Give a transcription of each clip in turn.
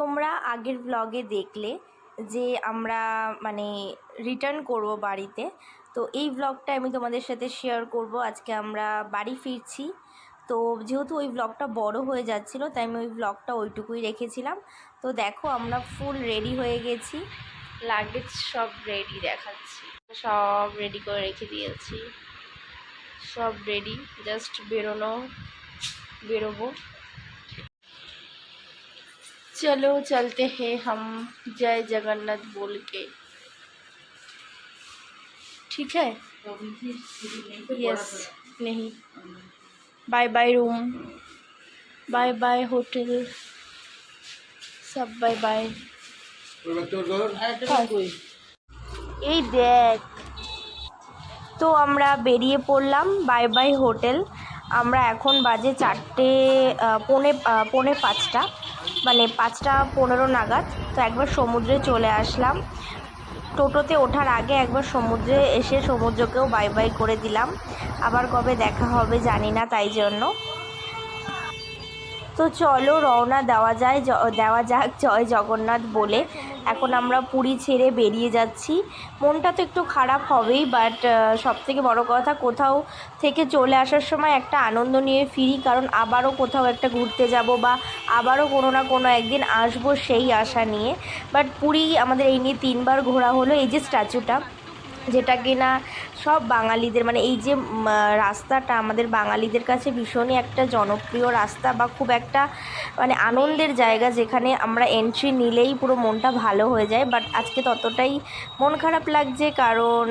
তোমরা আগের ব্লগে দেখলে যে আমরা মানে রিটার্ন করব বাড়িতে। তো এই ব্লগটা আমি তোমাদের সাথে শেয়ার করব। আজকে আমরা বাড়ি ফিরছি। তো যেহেতু ওই ব্লগটা বড় হয়ে যাচ্ছিল, তাই আমি ওই ব্লগটা ওইটুকুই রেখেছিলাম। তো দেখো আমরা ফুল রেডি হয়ে গেছি। লাগেজ সব রেডি দেখাচ্ছি। সব রেডি করে রেখে দিয়েছি। সব রেডি জাস্ট বেরোনো, বেরোবো। चलो चलते हैं हम जय जगन्नाथ बोल के ठीक है यस नहीं bye bye room bye bye hotel सब बाय बाय এই দেখ তো আমরা বেরিয়ে পড়লাম বাই বাই হোটেল আমরা এখন বাজে চারটে আহ, পৌনে আহ, পৌনে পাঁচটা মানে পাঁচটা পনেরো নাগাদ, তো একবার সমুদ্রে চলে আসলাম। টোটোতে ওঠার আগে একবার সমুদ্রে এসে সমুদ্রকেও বাই বাই করে দিলাম। আবার কবে দেখা হবে জানি না তাই জন্য। তো চলো রওনা দেওয়া যায় দেওয়া যাক জয় জগন্নাথ বলে। এখন আমরা পুরী ছেড়ে বেরিয়ে যাচ্ছি। মনটা তো একটু খারাপ হবেই বাট সব থেকে বড়ো কথা কোথাও থেকে চলে আসার সময় একটা আনন্দ নিয়ে ফিরি, কারণ আবারও কোথাও একটা ঘুরতে যাব বা আবারও কোনো না কোনো একদিন আসব সেই আশা নিয়ে। বাট পুরী আমাদের এই নিয়ে তিনবার ঘোরা হলো, এই যে স্ট্যাচুটা যেটা কিনা সব বাঙালিদের মানে এই যে রাস্তাটা আমাদের বাঙালিদের কাছে ভীষণই একটা জনপ্রিয় রাস্তা বা খুব একটা মানে আনন্দের জায়গা যেখানে আমরা এন্ট্রি নিলেই পুরো মনটা ভালো হয়ে যায়। বাট আজকে ততটাই মন খারাপ লাগছে কারণ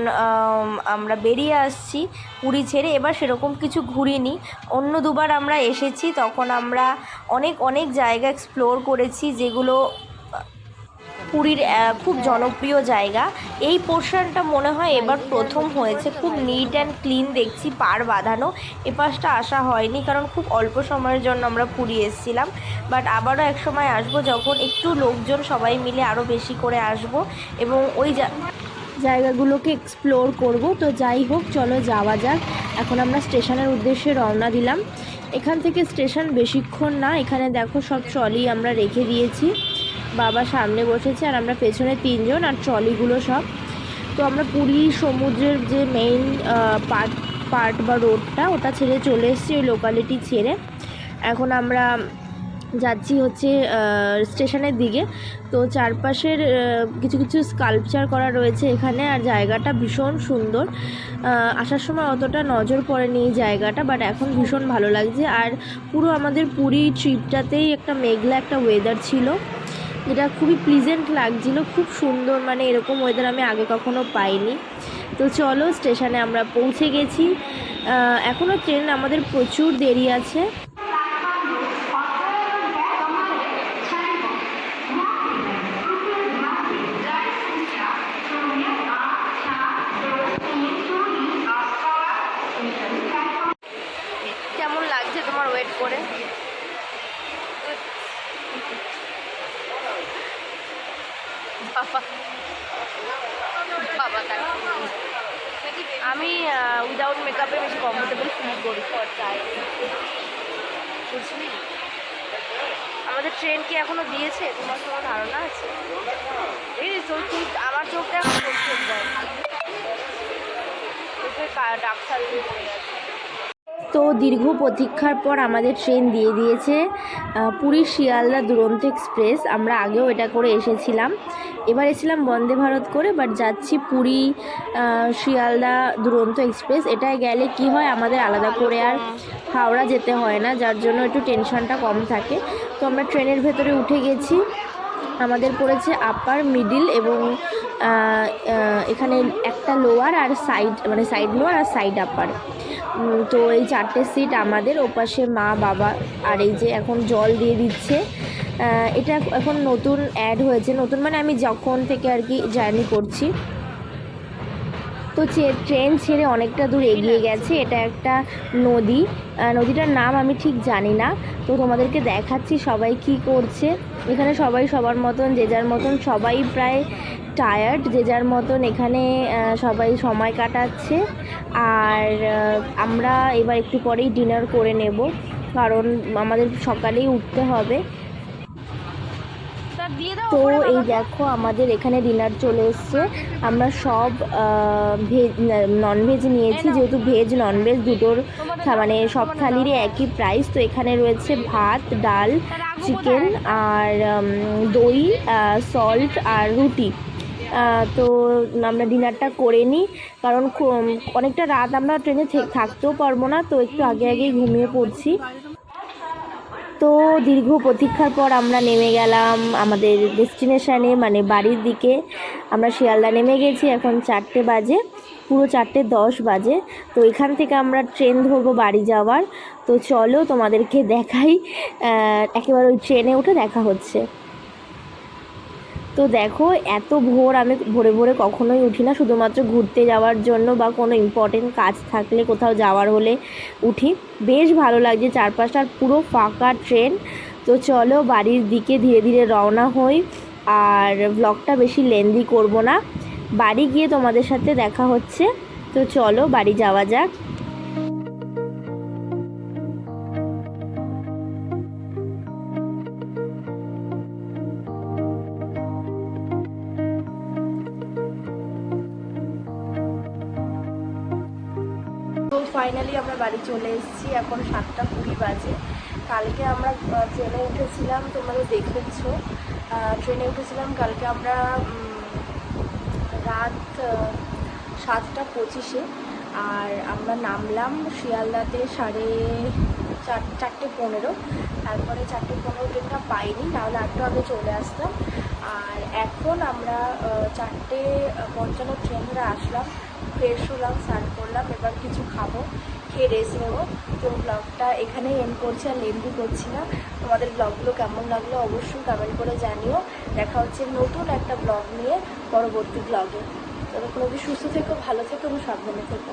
আমরা বেরিয়ে আসছি পুরী ছেড়ে। এবার সেরকম কিছু ঘুরিনি। অন্য দুবার আমরা এসেছি, তখন আমরা অনেক অনেক জায়গা এক্সপ্লোর করেছি যেগুলো পুরীর খুব জনপ্রিয় জায়গা। এই পোর্শনটা মনে হয় এবার প্রথম হয়েছে। খুব নিট অ্যান্ড ক্লিন দেখছি, পার বাঁধানো। এ পাশটা আসা হয়নি কারণ খুব অল্প সময়ের জন্য আমরা পুরী এসেছিলাম। বাট আবারও এক সময় আসব যখন একটু লোকজন সবাই মিলে আরও বেশি করে আসব এবং ওই জায়গাগুলোকে এক্সপ্লোর করব। তো যাই হোক, চলো যাওয়া যাক। এখন আমরা স্টেশনের উদ্দেশ্যে রওনা দিলাম। এখান থেকে স্টেশন বেশিক্ষণ না, এখানে দেখো সব ট্রলি আমরা রেখে দিয়েছি। বাবা সামনে বসেছে আর আমরা পেছনে তিনজন আর ট্রলিগুলো সব। তো আমরা পুরী সমুদ্রের যে মেইন পার্ট পার্ট বা রোডটা ওটা ছেড়ে চলে এসেছি ওই লোকালিটি ছেড়ে। এখন আমরা যাচ্ছি হচ্ছে স্টেশনের দিকে। তো চারপাশের কিছু কিছু স্কাল্পচার করা রয়েছে এখানে আর জায়গাটা ভীষণ সুন্দর। আসার সময় অতটা নজর পড়েনি এই জায়গাটা বাট এখন ভীষণ ভালো লাগছে। আর পুরো আমাদের পুরী ট্রিপটাতেই একটা মেঘলা একটা ওয়েদার ছিল। যেটা খুবই প্লিজেন্ট লাগছিল, খুব সুন্দর মানে এরকম ওয়েদার আমি আগে কখনো পাইনি। তো চলো স্টেশনে আমরা পৌঁছে গেছি। এখনও ট্রেন আমাদের প্রচুর দেরি আছে। আমি উইদাউট মেকআপে বেশি কমফোর্টেবল ফিল করি। বুঝলি? আমাদের ট্রেন কি এখনও দিয়েছে? তোমার তোমার ধারণা আছে? এই তুই, আমার চোখটা এখন ডাক্তার হয়ে চোখে গেছে। তো দীর্ঘ প্রতীক্ষার পর আমাদের ট্রেন দিয়ে দিয়েছে পুরী শিয়ালদা দুরন্ত এক্সপ্রেস। আমরা আগেও এটা করে এসেছিলাম। এবার এসেছিলাম বন্দে ভারত করে বাট যাচ্ছি পুরী শিয়ালদা দুরন্ত এক্সপ্রেস। এটায় গেলে কি হয়, আমাদের আলাদা করে আর হাওড়া যেতে হয় না, যার জন্য একটু টেনশনটা কম থাকে। তো আমরা ট্রেনের ভেতরে উঠে গেছি। আমাদের পড়েছে আপার মিডিল এবং এখানে একটা লোয়ার আর সাইড মানে সাইড লোয়ার আর সাইড আপার তো এই চারটে সিট আমাদের, ওপাশে মা, বাবা, আর এই যে এখন জল দিয়ে দিচ্ছে। এটা এখন নতুন অ্যাড হয়েছে। নতুন মানে আমি যখন থেকে আর কি জার্নি করছি। তো ট্রেন ছেড়ে অনেকটা দূর এগিয়ে গেছে, এটা একটা নদী। নদীটার নাম আমি ঠিক জানি না। তো তোমাদেরকে দেখাচ্ছি সবাই কি করছে। এখানে সবাই সবার মতন, যে যার মতন, সবাই প্রায় টায়ার্ড যে যার মতন এখানে সবাই সময় কাটাচ্ছে। আর আমরা এবার একটু পরেই ডিনার করে নেব কারণ আমাদের সকালেই উঠতে হবে। তো এই দেখো আমাদের এখানে ডিনার চলে এসছে। আমরা সব ভেজ ননভেজ নিয়েছি যেহেতু ভেজ ননভেজ দুটোর মানে সব থালিরই একই প্রাইস তো এখানে রয়েছে ভাত ডাল চিকেন আর দই সল্ট আর রুটি। তো আমরা ডিনারটা করে নিই। কারণ অনেকটা রাত আমরা ট্রেনে থাকতেও পারব না, তো একটু আগে আগেই ঘুমিয়ে পড়ছি। তো দীর্ঘ প্রতীক্ষার পর আমরা নেমে গেলাম আমাদের ডেস্টিনেশানে মানে বাড়ির দিকে। আমরা শিয়ালদা নেমে গেছি, এখন চারটে বাজে, পুরো চারটে দশ বাজে। তো এখান থেকে আমরা ট্রেন ধরবো বাড়ি যাওয়ার। তো চলো তোমাদেরকে দেখাই একেবারে ওই ট্রেনে উঠে দেখা হচ্ছে। তো দেখো, এত ভোর আমি ভোরে ভোরে কখনোই উঠি না। শুধুমাত্র ঘুরতে যাওয়ার জন্য বা কোনো ইম্পর্টেন্ট কাজ থাকলে কোথাও যাওয়ার হলে উঠি। বেশ ভালো লাগছে চারপাশটা পুরো ফাঁকা ট্রেন। তো চলো, বাড়ির দিকে ধীরে ধীরে রওনা হই। আর ব্লগটা বেশি লেন্দি করব না। বাড়ি গিয়ে তোমাদের সাথে দেখা হচ্ছে। তো চলো, বাড়ি যাওয়া যাক। ফাইনালি আমরা বাড়ি চলে এসেছি, এখন সাতটা কুড়ি বাজে। কালকে আমরা ট্রেনে উঠেছিলাম তোমরা দেখেছ। ট্রেনে উঠেছিলাম, কালকে আমরা রাত সাতটা পঁচিশে, আর আমরা নামলাম শিয়ালদাতে সাড়ে চার, চারটে পনেরো। তারপরে চারটে পনেরো ট্রেনটা পাইনি, নাহলে আটটা আগে চলে আসতাম। আর এখন আমরা চারটে পঞ্চান্ন ট্রেন আসলাম। ফ্রেশ হলাম স্নান করলাম, এবার কিছু খাব, খেয়ে রেস্ট নেব। তো ব্লগটা এখানেই এন্ড করছি আর লেন্দি করছি না। তোমাদের ব্লগগুলো কেমন লাগল অবশ্যই কমেন্ট করে জানিও। দেখা হচ্ছে নতুন একটা ব্লগ নিয়ে পরবর্তী ব্লগে ততক্ষণ অবধি সুস্থ থেকো, ভালো থেকো এবং সাবধানে থেকো।